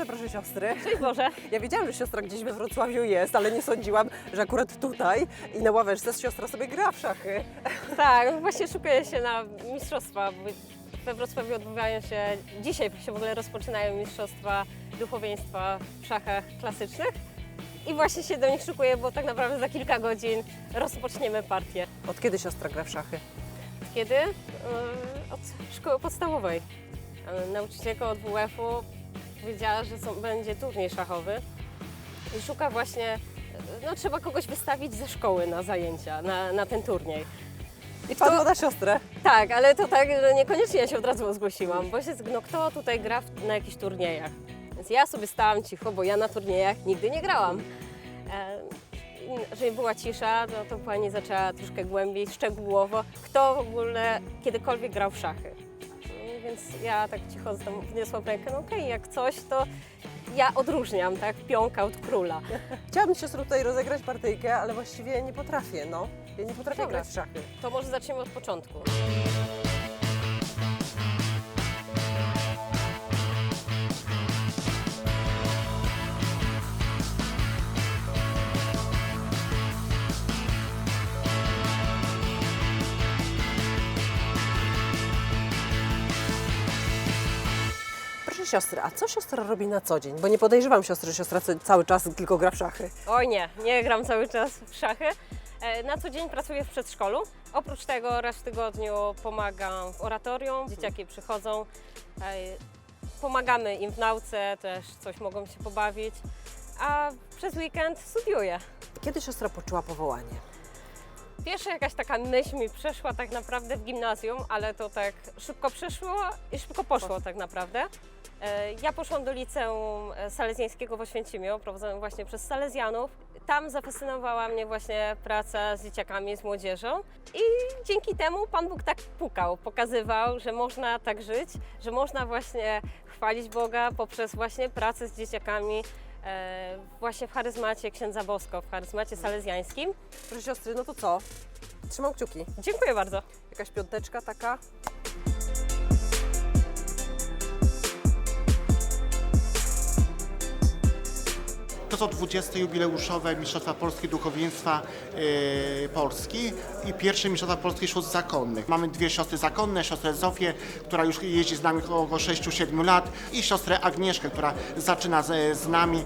Boże, proszę siostry. Cześć Boże. Ja wiedziałam, że siostra gdzieś we Wrocławiu jest, ale nie sądziłam, że akurat tutaj i na ławeczce siostra sobie gra w szachy. Tak, właśnie szykuję się na mistrzostwa. bo We Wrocławiu odbywają się, dzisiaj się w ogóle rozpoczynają mistrzostwa duchowieństwa w szachach klasycznych. I właśnie się do nich szykuję, bo tak naprawdę za kilka godzin rozpoczniemy partię. Od kiedy siostra gra w szachy? Kiedy? Yy, Od szkoły podstawowej. Nauczycielka od WF-u powiedziała, że są, będzie turniej szachowy i szuka właśnie, no trzeba kogoś wystawić ze szkoły na zajęcia, na, na ten turniej. I wpadła na siostrę. Tak, ale to tak, że niekoniecznie ja się od razu zgłosiłam, bo się no kto tutaj gra w, na jakichś turniejach. Więc ja sobie stałam cicho, bo ja na turniejach nigdy nie grałam. E, była cisza, no to pani zaczęła troszkę głębiej, szczegółowo, kto w ogóle kiedykolwiek grał w szachy. Więc ja tak cicho tam wniosłam rękę, no okej, jak coś, to ja odróżniam, tak, pionka od króla. Chciałabym siostrą tutaj rozegrać partyjkę, ale właściwie nie potrafię, no. Ja nie potrafię Dobra. grać w szachy. To może zaczniemy od początku. Siostry, a co siostra robi na co dzień? Bo nie podejrzewam siostry, że siostra cały czas tylko gra w szachy. Oj nie, nie gram cały czas w szachy. E, Na co dzień pracuję w przedszkolu. Oprócz tego raz w tygodniu pomagam w oratorium. Dzieciaki przychodzą. e, Pomagamy im w nauce, też coś mogą się pobawić. A przez weekend studiuję. Kiedy siostra poczuła powołanie? Pierwsza jakaś taka myśl mi przeszła tak naprawdę w gimnazjum, ale to tak szybko przyszło i szybko poszło tak naprawdę. E, Ja poszłam do liceum salezjańskiego w Oświęcimiu, prowadzonym właśnie przez salezjanów. Tam zafascynowała mnie właśnie praca z dzieciakami, z młodzieżą i dzięki temu Pan Bóg tak pukał, pokazywał, że można tak żyć, że można właśnie chwalić Boga poprzez właśnie pracę z dzieciakami właśnie w charyzmacie księdza Bosko, w charyzmacie salezjańskim. Proszę siostry, no to co? Trzymam kciuki. Dziękuję bardzo. Jakaś piąteczka taka? To są 20. jubileuszowe Mistrzostwa Polskie Duchowieństwa yy, Polski i pierwsze Mistrzostwa Polskie Sióstr Zakonnych. Mamy dwie siostry zakonne, siostrę Zofię, która już jeździ z nami około 6-7 lat i siostrę Agnieszkę, która zaczyna z, z nami.